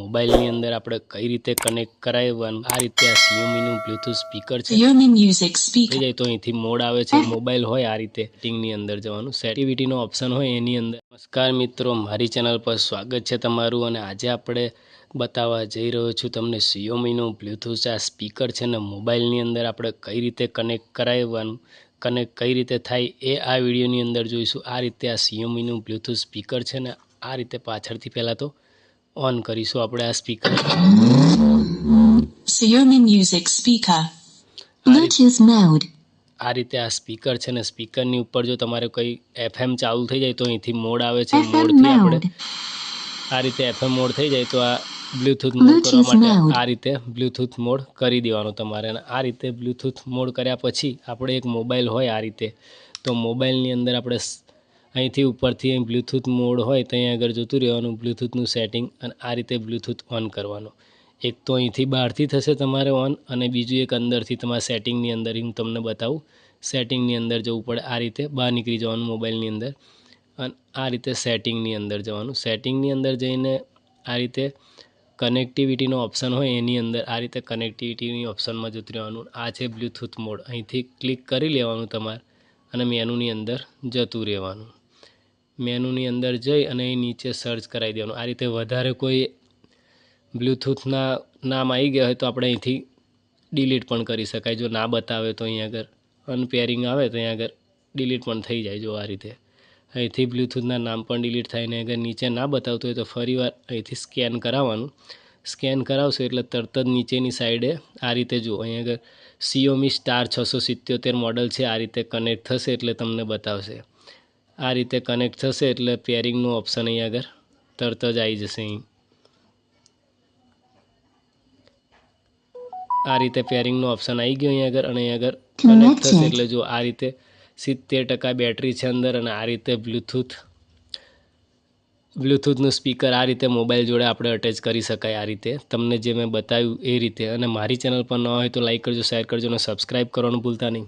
મોબાઈલની અંદર આપણે કઈ રીતે કનેક્ટ કરાવવાનું આ રીતે આ સીઓમીનું બ્લૂટૂથ સ્પીકર છે. Music થઈ જાય તો અહીંથી મોડ આવે છે મોબાઈલ હોય આ રીતે સેટિંગની અંદર જવાનું. સેટિવિટીનો ઓપ્શન હોય એની અંદર. નમસ્કાર મિત્રો મારી ચેનલ પર સ્વાગત છે તમારું અને આજે આપણે બતાવવા જઈ રહ્યો છું તમને સીઓમીનું બ્લૂટૂથ આ સ્પીકર છે ને મોબાઈલની અંદર આપણે કઈ રીતે કનેક્ટ કરાવવાનું કનેક્ટ કઈ રીતે થાય એ આ વિડીયોની અંદર જોઈશું. આ રીતે આ સીઓમીનું બ્લૂટૂથ સ્પીકર છે ને આ રીતે પાછળથી પહેલાં તો ઓન કરીશું આપણે આ speaker Xiaomi Music Speaker. Bluetooth mode. આ રીતે આ સ્પીકર છે ને સ્પીકરની ઉપર જો તમારે કોઈ એફએમ ચાલુ થઈ જાય તો અહીંથી મોડ આવે છે મોડથી આપણે આ રીતે એફએમ મોડ થઈ જાય તો આ બ્લૂટૂથ મોડ કરવા માટે આ રીતે બ્લૂટૂથ મોડ કરી દેવાનું તમારે. અને આ રીતે બ્લૂટૂથ મોડ કર્યા પછી આપણે એક મોબાઈલ હોય આ રીતે. તો મોબાઈલની અંદર આપણે અહીંથી ઉપરથી અહીં બ્લૂટૂથ મોડ હોય તો અહીં આગળ જતું રહેવાનું બ્લૂટૂથનું સેટિંગ અને આ રીતે બ્લૂટૂથ ઓન કરવાનું. એક તો અહીંથી બહારથી થશે તમારે ઓન અને બીજું એક અંદરથી તમારા સેટિંગની અંદર હું તમને બતાવું. સેટિંગની અંદર જવું પડે આ રીતે, બહાર નીકળી જવાનું મોબાઈલની અંદર અને આ રીતે સેટિંગની અંદર જવાનું. સેટિંગની અંદર જઈને આ રીતે કનેક્ટિવિટીનો ઓપ્શન હોય એની અંદર આ રીતે કનેક્ટિવિટીની ઓપ્શનમાં જતું રહેવાનું. આ છે બ્લૂટૂથ મોડ. અહીંથી ક્લિક કરી લેવાનું તમારે અને મેનુની અંદર જતું રહેવાનું. મેનુની અંદર જઈ અને અહીં નીચે સર્ચ કરાવી દેવાનું. આ રીતે વધારે કોઈ બ્લૂટૂથના નામ આવી ગયા હોય તો આપણે અહીંથી ડિલીટ પણ કરી શકાય. જો ના બતાવે તો અહીં આગળ અનપેરિંગ આવે તો અહીં આગળ ડિલીટ પણ થઈ જાય જો આ રીતે. અહીંથી બ્લૂટૂથના નામ પણ ડિલીટ થાય ને અગર નીચે ના બતાવતું હોય તો ફરીવાર અહીંથી સ્કેન કરાવવાનું. સ્કેન કરાવશો એટલે તરત જ નીચેની સાઈડે આ રીતે જુઓ. અહીં આગળ સીઓમી સ્ટાર છસો સિત્યોતેર મોડલ છે. આ રીતે કનેક્ટ થશે એટલે તમને બતાવશે. આ રીતે કનેક્ટ થશે એટલે પેરિંગનું ઓપ્શન અહીં આગળ તરત જ આવી જશે અહીં. આ રીતે પેરિંગનું ઓપ્શન આવી ગયું અહીં આગળ અને અહીં આગળ કનેક્ટ થશે એટલે જો આ રીતે સિત્તેર ટકા બેટરી છે અંદર અને આ રીતે બ્લૂટૂથ બ્લૂટૂથનું સ્પીકર આ રીતે મોબાઈલ જોડે આપણે અટેચ કરી શકાય આ રીતે. તમને જે મેં બતાવ્યું એ રીતે. અને મારી ચેનલ પર ન હોય તો લાઈક કરજો શેર કરજો અને સબસ્ક્રાઈબ કરવાનું ભૂલતા નહીં.